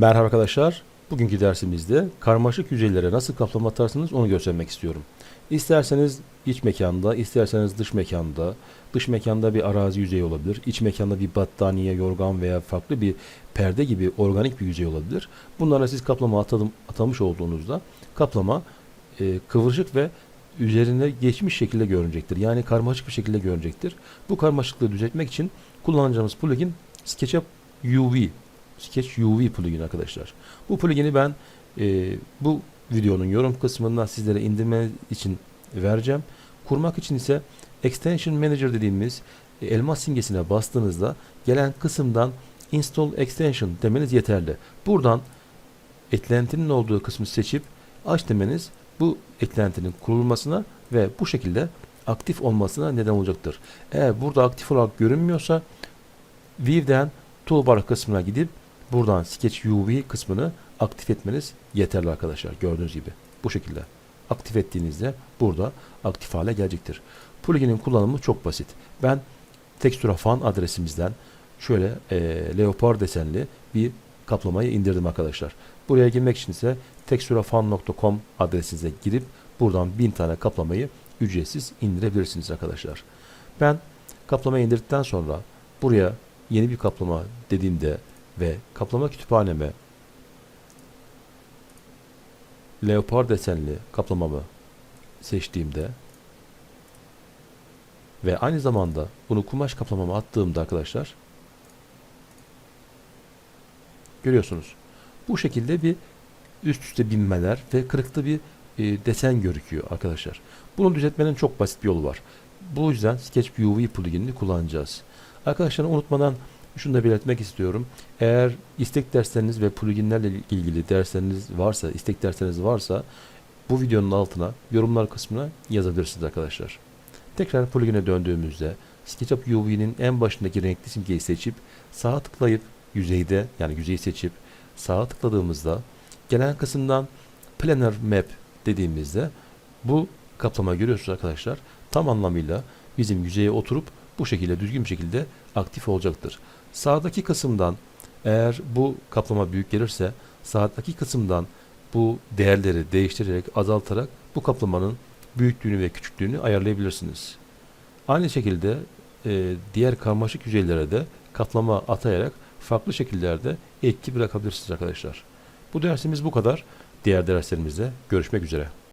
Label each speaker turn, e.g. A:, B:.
A: Merhaba arkadaşlar. Bugünkü dersimizde karmaşık yüzeylere nasıl kaplama atarsınız onu göstermek istiyorum. İsterseniz iç mekanda, isterseniz dış mekanda, dış mekanda bir arazi yüzeyi olabilir, iç mekanda bir battaniye, yorgan veya farklı bir perde gibi organik bir yüzey olabilir. Bunlara siz kaplama atadım, atamış olduğunuzda kaplama e, kıvırcık ve üzerine geçmiş şekilde görünecektir. Yani karmaşık bir şekilde görünecektir. Bu karmaşıklığı düzeltmek için kullanacağımız plugin SketchUp UV Sketch UV plugin arkadaşlar. Bu plugin'i ben e, bu videonun yorum kısmından sizlere indirme için vereceğim. Kurmak için ise Extension Manager dediğimiz e, elmas simgesine bastığınızda gelen kısımdan Install Extension demeniz yeterli. Buradan eklentinin olduğu kısmı seçip aç demeniz bu eklentinin kurulmasına ve bu şekilde aktif olmasına neden olacaktır. Eğer burada aktif olarak görünmüyorsa View'den Toolbar kısmına gidip buradan Sketch UV kısmını aktif etmeniz yeterli arkadaşlar. Gördüğünüz gibi bu şekilde. Aktif ettiğinizde burada aktif hale gelecektir. Plugin'in kullanımı çok basit. Ben Textura Fan adresimizden şöyle e, leopard desenli bir kaplamayı indirdim arkadaşlar. Buraya girmek için ise texturafan.com adresinize girip buradan 1000 tane kaplamayı ücretsiz indirebilirsiniz arkadaşlar. Ben kaplamayı indirdikten sonra buraya yeni bir kaplama dediğimde ve kaplama kütüphaneme leopar desenli kaplamamı seçtiğimde ve aynı zamanda bunu kumaş kaplamama attığımda arkadaşlar görüyorsunuz. Bu şekilde bir üst üste binmeler ve kırıklı bir e, desen gözüküyor arkadaşlar. Bunu düzeltmenin çok basit bir yolu var. Bu yüzden Sketch UV pluginini kullanacağız. Arkadaşlar unutmadan şunu da belirtmek istiyorum. Eğer istek dersleriniz ve pluginlerle ilgili dersleriniz varsa, istek dersleriniz varsa bu videonun altına yorumlar kısmına yazabilirsiniz arkadaşlar. Tekrar plugin'e döndüğümüzde SketchUp UV'nin en başındaki renkli simgeyi seçip sağa tıklayıp yüzeyde yani yüzeyi seçip sağa tıkladığımızda gelen kısımdan Planar Map dediğimizde bu kaplama görüyorsunuz arkadaşlar. Tam anlamıyla bizim yüzeye oturup bu şekilde düzgün bir şekilde aktif olacaktır. Sağdaki kısımdan eğer bu kaplama büyük gelirse sağdaki kısımdan bu değerleri değiştirerek azaltarak bu kaplamanın büyüklüğünü ve küçüklüğünü ayarlayabilirsiniz. Aynı şekilde e, diğer karmaşık yüzeylere de kaplama atayarak farklı şekillerde etki bırakabilirsiniz arkadaşlar. Bu dersimiz bu kadar. Diğer derslerimizde görüşmek üzere.